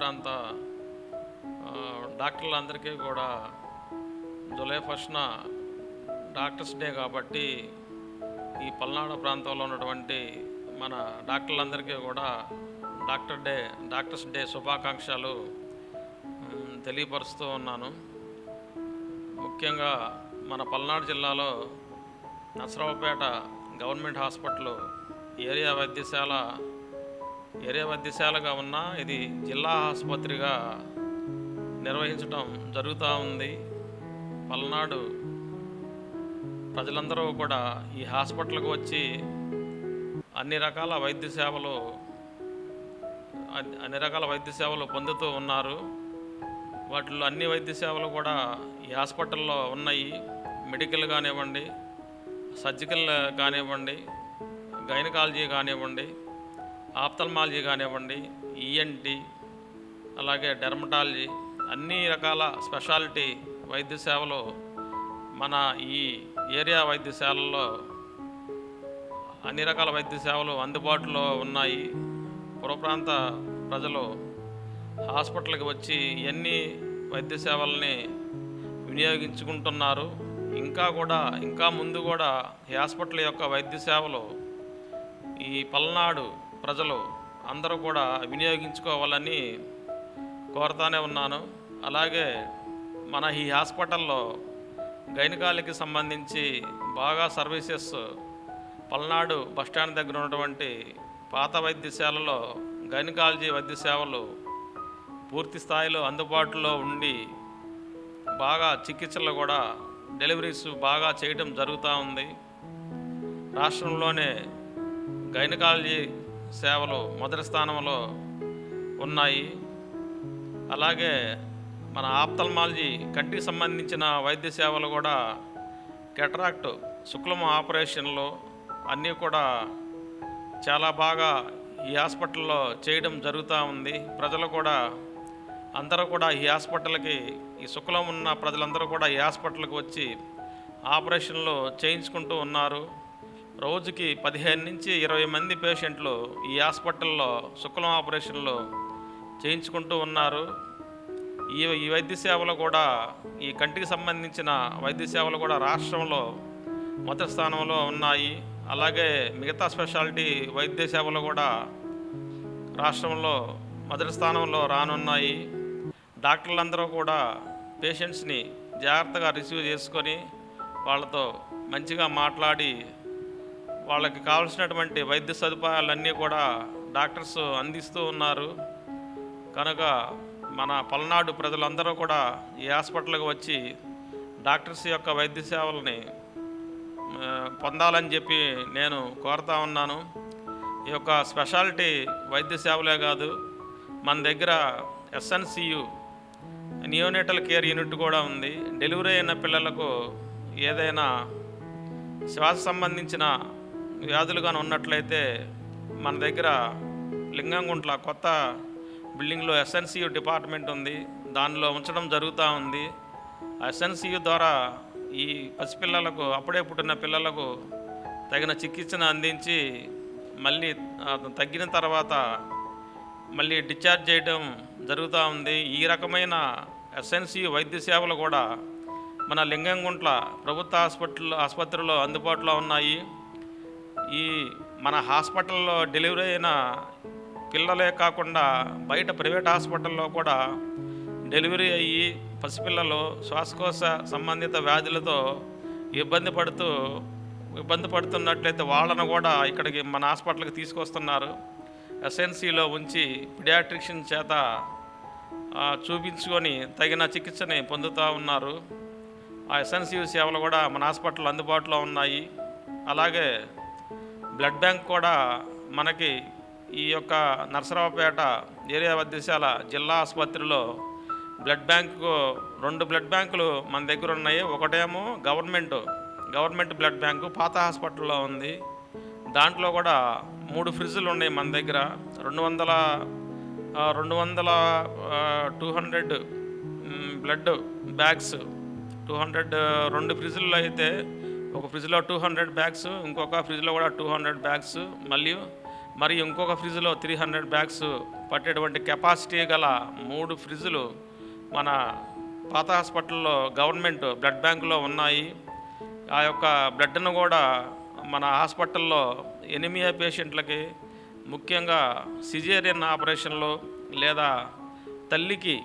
ప్రాంత డాక్టర్లందరికీ కూడా July ఫస్ట్న doctors day కాబట్టి ఈ పల్నాడు ప్రాంతంలో ఉన్నటువంటి మన డాక్టర్లందరికీ కూడా డాక్టర్ డే డాక్టర్స్ డే శుభాకాంక్షలు తెలియపరుస్తూ ఉన్నాను. ముఖ్యంగా మన పల్నాడు జిల్లాలో నసరావుపేట గవర్నమెంట్ హాస్పిటల్ ఏరియా వైద్యశాల ఏరియా వైద్యశాలగా ఉన్న ఇది జిల్లా ఆసుపత్రిగా నిర్వహించడం జరుగుతూ ఉంది. పల్నాడు ప్రజలందరూ కూడా ఈ హాస్పిటల్కి వచ్చి అన్ని రకాల వైద్య సేవలు అన్ని- అన్ని రకాల వైద్య సేవలు పొందుతూ ఉన్నారు. వాటిలో అన్ని వైద్య సేవలు కూడా ఈ హాస్పిటల్లో ఉన్నాయి. మెడికల్ కానివ్వండి సర్జికల్ కానివ్వండి గైనకాలజీ కానివ్వండి ఆప్తల్మాలజీ కానివ్వండి ఈఎన్టీ అలాగే డెర్మటాలజీ అన్ని రకాల స్పెషాలిటీ వైద్య సేవలు మన ఈ ఏరియా వైద్యశాలల్లో అన్ని రకాల వైద్య సేవలు అందుబాటులో ఉన్నాయి. పురప్రాంత ప్రజలు హాస్పిటల్కి వచ్చి ఎన్ని వైద్య సేవల్ని వినియోగించుకుంటున్నారు ఇంకా కూడా ఇంకా ముందు కూడా ఈ హాస్పిటల్ యొక్క వైద్య సేవలు ఈ పల్నాడు ప్రజలు అందరూ కూడా వినియోగించుకోవాలని కోరుతానే ఉన్నాను. అలాగే మన ఈ హాస్పిటల్లో గైనకాలకి సంబంధించి బాగా సర్వీసెస్ పల్నాడు బస్టాండ్ దగ్గర ఉన్నటువంటి పాత వైద్యశాలలో గైనకాలజీ వైద్య సేవలు పూర్తి స్థాయిలో అందుబాటులో ఉండి బాగా చికిత్సలు కూడా డెలివరీస్ బాగా చేయడం జరుగుతూ ఉంది. రాష్ట్రంలోనే గైనకాలజీ సేవలు మొదటి స్థానంలో ఉన్నాయి. అలాగే మన ఆప్తల్మాలజీ కంటికి సంబంధించిన వైద్య సేవలు కూడా కెటరాక్ట్ శుక్లం ఆపరేషన్లు అన్నీ కూడా చాలా బాగా ఈ హాస్పిటల్లో చేయడం జరుగుతూ ఉంది. ప్రజలు కూడా అందరూ కూడా ఈ హాస్పిటల్కి ఈ శుక్లం ఉన్న ప్రజలందరూ కూడా ఈ హాస్పిటల్కి వచ్చి ఆపరేషన్లు చేయించుకుంటూ ఉన్నారు. రోజుకి పదిహేను నుంచి ఇరవై మంది పేషెంట్లు ఈ హాస్పిటల్లో శుక్లం ఆపరేషన్లు చేయించుకుంటూ ఉన్నారు. ఈ ఈ వైద్య సేవలు కూడా ఈ కంటికి సంబంధించిన వైద్య సేవలు కూడా రాష్ట్రంలో మొదటి స్థానంలో ఉన్నాయి. అలాగే మిగతా స్పెషాలిటీ వైద్య సేవలు కూడా రాష్ట్రంలో మొదటి స్థానంలో రానున్నాయి. డాక్టర్లందరూ కూడా పేషెంట్స్ని జాగ్రత్తగా రిసీవ్ చేసుకొని వాళ్ళతో మంచిగా మాట్లాడి వాళ్ళకి కావాల్సినటువంటి వైద్య సదుపాయాలన్నీ కూడా డాక్టర్స్ అందిస్తూ ఉన్నారు. కనుక మన పల్నాడు ప్రజలందరూ కూడా ఈ హాస్పిటల్కి వచ్చి డాక్టర్స్ యొక్క వైద్య సేవల్ని పొందాలని చెప్పి నేను కోరుతా ఉన్నాను. ఈ యొక్క స్పెషాలిటీ వైద్య సేవలే కాదు మన దగ్గర ఎస్ఎన్సియు నియోనేటల్ కేర్ యూనిట్ కూడా ఉంది. డెలివరీ అయిన పిల్లలకు ఏదైనా శ్వాస సంబంధించిన వ్యాధులు కానీ ఉన్నట్లయితే మన దగ్గర లింగంగుంట్ల కొత్త బిల్డింగ్లో ఎస్ఎన్సియు డిపార్ట్మెంట్ ఉంది. దానిలో ఉంచడం జరుగుతూ ఉంది. ఎస్ఎన్సియు ద్వారా ఈ పసిపిల్లలకు అప్పుడే పుట్టిన పిల్లలకు తగిన చికిత్సను అందించి మళ్ళీ తగ్గిన తర్వాత మళ్ళీ డిశ్చార్జ్ చేయడం జరుగుతూ ఉంది. ఈ రకమైన ఎస్ఎన్సి వైద్య సేవలు కూడా మన లింగంగుంట్ల ప్రభుత్వ హాస్పిటల్ ఆసుపత్రిలో అందుబాటులో ఉన్నాయి. ఈ మన హాస్పిటల్లో డెలివరీ అయిన పిల్లలే కాకుండా బయట ప్రైవేట్ హాస్పిటల్లో కూడా డెలివరీ అయ్యి పసిపిల్లలు శ్వాసకోశ సంబంధిత వ్యాధులతో ఇబ్బంది పడుతూ ఇబ్బంది పడుతున్నట్లయితే వాళ్ళను కూడా ఇక్కడికి మన హాస్పిటల్కి తీసుకొస్తున్నారు. ఎస్ఎన్సిలో ఉంచి పిడియాట్రిషియన్ చేత చూపించుకొని తగిన చికిత్సని పొందుతూ ఉన్నారు. ఆ ఎస్ఎన్సి సేవలు కూడా మన హాస్పిటల్ అందుబాటులో ఉన్నాయి. అలాగే బ్లడ్ బ్యాంక్ కూడా మనకి ఈ యొక్క నరసరావుపేట ఏరియా వైద్యశాల జిల్లా ఆసుపత్రిలో బ్లడ్ బ్యాంకు రెండు బ్లడ్ బ్యాంకులు మన దగ్గర ఉన్నాయి. ఒకటేమో గవర్నమెంట్ గవర్నమెంట్ బ్లడ్ బ్యాంకు పాత హాస్పిటల్లో ఉంది. దాంట్లో కూడా మూడు ఫ్రిడ్జ్లు ఉన్నాయి మన దగ్గర. రెండు వందల రెండు వందల two hundred blood bags two hundred రెండు ఫ్రిడ్జుల్లో అయితే ఒక ఫ్రిడ్జ్లో టూ హండ్రెడ్ బ్యాగ్స్ ఇంకొక ఫ్రిడ్జ్లో కూడా టూ హండ్రెడ్ బ్యాగ్స్ మళ్ళీ మరి ఇంకొక ఫ్రిడ్జ్లో త్రీ హండ్రెడ్ బ్యాగ్స్ పట్టేటువంటి కెపాసిటీ గల మూడు ఫ్రిడ్జ్లు మన పాత హాస్పిటల్లో గవర్నమెంట్ బ్లడ్ బ్యాంకులో ఉన్నాయి. ఆ యొక్క బ్లడ్ను కూడా మన హాస్పిటల్లో ఎనిమియా పేషెంట్లకి ముఖ్యంగా సిజేరియన్ ఆపరేషన్లు లేదా తల్లికి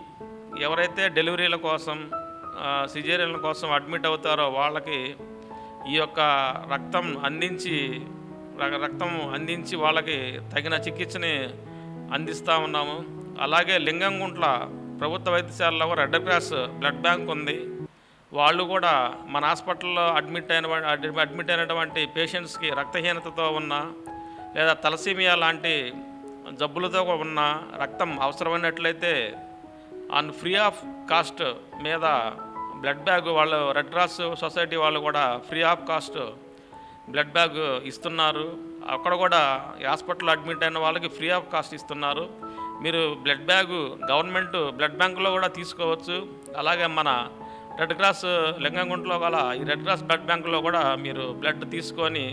ఎవరైతే డెలివరీల కోసం సిజేరియన్ల కోసం అడ్మిట్ అవుతారో వాళ్ళకి ఈ యొక్క రక్తం అందించి రక్తం అందించి వాళ్ళకి తగిన చికిత్సని అందిస్తూ ఉన్నాము. అలాగే లింగంగుంట్ల ప్రభుత్వ వైద్యశాలలో రెడ్ క్రాస్ బ్లడ్ బ్యాంక్ ఉంది. వాళ్ళు కూడా మన హాస్పిటల్లో అడ్మిట్ అయిన అడ్మిట్ అయినటువంటి పేషెంట్స్కి రక్తహీనతతో ఉన్న లేదా తలసీమియా లాంటి జబ్బులతో ఉన్న రక్తం అవసరమైనట్లయితే ఆన్ ఫ్రీ ఆఫ్ కాస్ట్ మీద బ్లడ్ బ్యాగ్ వాళ్ళు రెడ్ క్రాస్ సొసైటీ వాళ్ళు కూడా free of cost blood bag ఇస్తున్నారు. అక్కడ కూడా హాస్పిటల్ అడ్మిట్ అయిన వాళ్ళకి ఫ్రీ ఆఫ్ కాస్ట్ ఇస్తున్నారు. మీరు బ్లడ్ బ్యాగ్ గవర్నమెంట్ బ్లడ్ బ్యాంకులో కూడా తీసుకోవచ్చు. అలాగే మన రెడ్ క్రాస్ లింగంగుంటలో గల ఈ రెడ్ క్రాస్ బ్లడ్ బ్యాంకులో కూడా మీరు బ్లడ్ తీసుకొని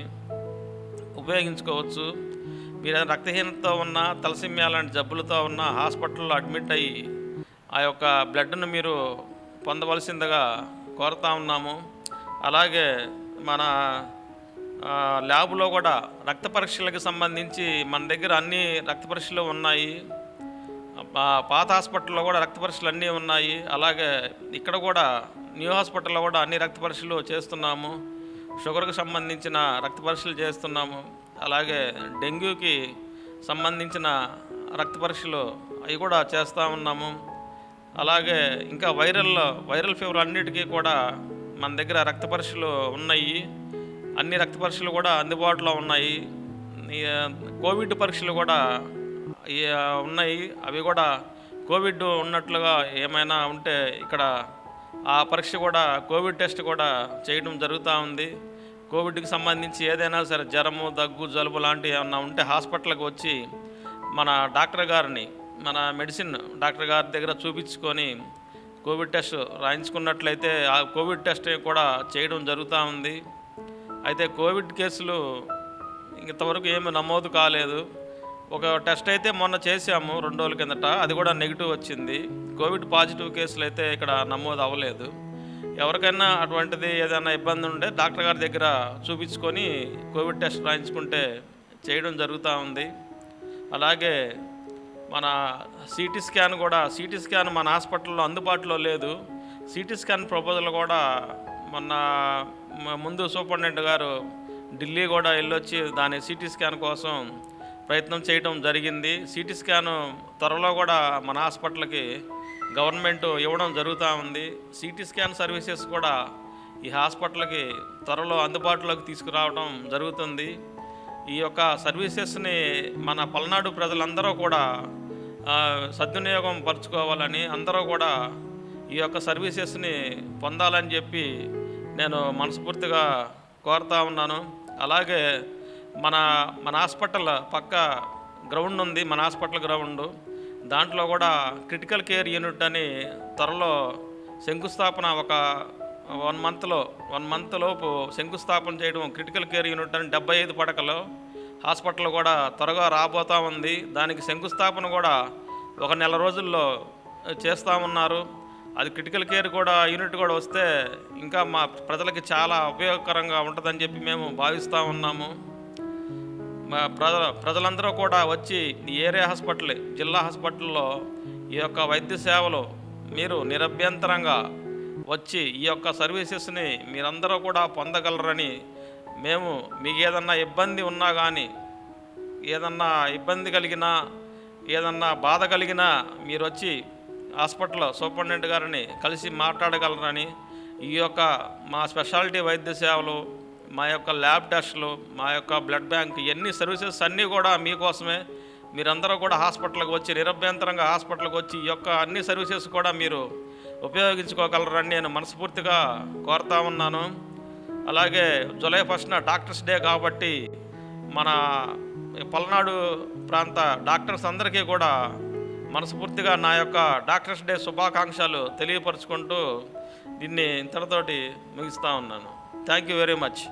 ఉపయోగించుకోవచ్చు. మీరు రక్తహీనతతో ఉన్న తలసిమ్యా లాంటి జబ్బులతో ఉన్న హాస్పిటల్లో అడ్మిట్ అయ్యి ఆ యొక్క బ్లడ్ను మీరు పొందవలసిందిగా కోరుతా ఉన్నాము. అలాగే మన ల్యాబ్లో కూడా రక్త పరీక్షలకు సంబంధించి మన దగ్గర అన్ని రక్త పరీక్షలు ఉన్నాయి. పాత హాస్పిటల్లో కూడా రక్త పరీక్షలు అన్నీ ఉన్నాయి. అలాగే ఇక్కడ కూడా న్యూ హాస్పిటల్లో కూడా అన్ని రక్త పరీక్షలు చేస్తున్నాము. షుగర్కు సంబంధించిన రక్త పరీక్షలు చేస్తున్నాము. అలాగే డెంగ్యూకి సంబంధించిన రక్త పరీక్షలు అవి కూడా చేస్తూ ఉన్నాము. అలాగే ఇంకా వైరల్ వైరల్ ఫీవర్ అన్నిటికీ కూడా మన దగ్గర రక్త పరీక్షలు ఉన్నాయి. అన్ని రక్త పరీక్షలు కూడా అందుబాటులో ఉన్నాయి. కోవిడ్ పరీక్షలు కూడా ఉన్నాయి. అవి కూడా కోవిడ్ ఉన్నట్లుగా ఏమైనా ఉంటే ఇక్కడ ఆ పరీక్ష కూడా కోవిడ్ టెస్ట్ కూడా చేయడం జరుగుతూ ఉంది. కోవిడ్కి సంబంధించి ఏదైనా సరే జ్వరము దగ్గు జలుబు లాంటివి ఏమన్నా ఉంటే హాస్పిటల్కి వచ్చి మన డాక్టర్ గారిని మన మెడిసిన్ డాక్టర్ గారి దగ్గర చూపించుకొని కోవిడ్ టెస్ట్ రాయించుకున్నట్లయితే ఆ కోవిడ్ టెస్ట్ కూడా చేయడం జరుగుతూ ఉంది. అయితే కోవిడ్ కేసులు ఇంతవరకు ఏమి నమోదు కాలేదు. ఒక టెస్ట్ అయితే మొన్న చేశాము రెండు రోజుల కిందట అది కూడా నెగిటివ్ వచ్చింది. కోవిడ్ పాజిటివ్ కేసులు అయితే ఇక్కడ నమోదు అవ్వలేదు. ఎవరికైనా అటువంటిది ఏదైనా ఇబ్బంది ఉంటే డాక్టర్ గారి దగ్గర చూపించుకొని కోవిడ్ టెస్ట్ రాయించుకుంటే చేయడం జరుగుతూ ఉంది. అలాగే మన సిటీ స్కాన్ కూడా సిటీ స్కాన్ మన హాస్పిటల్లో అందుబాటులో లేదు. సిటీ స్కాన్ ప్రపోజల్ కూడా మొన్న ముందు సూపరింటెండెంట్ గారు ఢిల్లీ కూడా వెళ్ళొచ్చి దాని సిటీ స్కాన్ కోసం ప్రయత్నం చేయడం జరిగింది. సిటీ స్కాన్ త్వరలో కూడా మన హాస్పిటల్కి గవర్నమెంట్ ఇవ్వడం జరుగుతూ ఉంది. సిటీ స్కాన్ సర్వీసెస్ కూడా ఈ హాస్పిటల్కి త్వరలో అందుబాటులోకి తీసుకురావడం జరుగుతుంది. ఈ యొక్క సర్వీసెస్ని మన పల్నాడు ప్రజలందరూ కూడా సద్వినియోగం పరుచుకోవాలని అందరూ కూడా ఈ యొక్క సర్వీసెస్ని పొందాలని చెప్పి నేను మనస్ఫూర్తిగా కోరుతా ఉన్నాను. అలాగే మన మన హాస్పిటల్ పక్క గ్రౌండ్ ఉంది మన హాస్పిటల్ గ్రౌండ్. దాంట్లో కూడా క్రిటికల్ కేర్ యూనిట్ అని త్వరలో శంకుస్థాపన ఒక వన్ మంత్లో వన్ మంత్ లోపు శంకుస్థాపన చేయడం క్రిటికల్ కేర్ యూనిట్ అని డెబ్బై ఐదు పడకలు హాస్పిటల్ కూడా త్వరగా రాబోతా ఉంది. దానికి శంకుస్థాపన కూడా ఒక నెల రోజుల్లో చేస్తూ ఉన్నారు. అది క్రిటికల్ కేర్ కూడా యూనిట్ కూడా వస్తే ఇంకా మా ప్రజలకి చాలా ఉపయోగకరంగా ఉంటుందని చెప్పి మేము భావిస్తూ ఉన్నాము. మా ప్రజ ప్రజలందరూ కూడా వచ్చి ఈ ఏరియా హాస్పిటల్ జిల్లా హాస్పిటల్లో ఈ యొక్క వైద్య సేవలు మీరు నిరభ్యంతరంగా వచ్చి ఈ యొక్క సర్వీసెస్ని మీరందరూ కూడా పొందగలరని మేము మీకు ఏదన్నా ఇబ్బంది ఉన్నా కానీ ఏదన్నా ఇబ్బంది కలిగినా ఏదన్నా బాధ కలిగినా మీరు వచ్చి హాస్పిటల్లో సూపరింటెండెంట్ గారిని కలిసి మాట్లాడగలరని ఈ యొక్క మా స్పెషాలిటీ వైద్య సేవలు మా యొక్క ల్యాబ్ టెస్టులు మా యొక్క బ్లడ్ బ్యాంక్ ఇవన్నీ సర్వీసెస్ అన్నీ కూడా మీకోసమే. మీరందరూ కూడా హాస్పిటల్కి వచ్చి నిరభ్యంతరంగా హాస్పిటల్కి వచ్చి ఈ యొక్క అన్ని సర్వీసెస్ కూడా మీరు ఉపయోగించుకోగలరని నేను మనస్ఫూర్తిగా కోరుతా ఉన్నాను. అలాగే జూలై ఫస్ట్న డాక్టర్స్ డే కాబట్టి మన పల్నాడు ప్రాంత డాక్టర్స్ అందరికీ కూడా మనస్ఫూర్తిగా నా యొక్క డాక్టర్స్ డే శుభాకాంక్షలు తెలియపరుచుకుంటూ దీన్ని ఇంతటితోటి ముగిస్తూ ఉన్నాను. Thank you very much.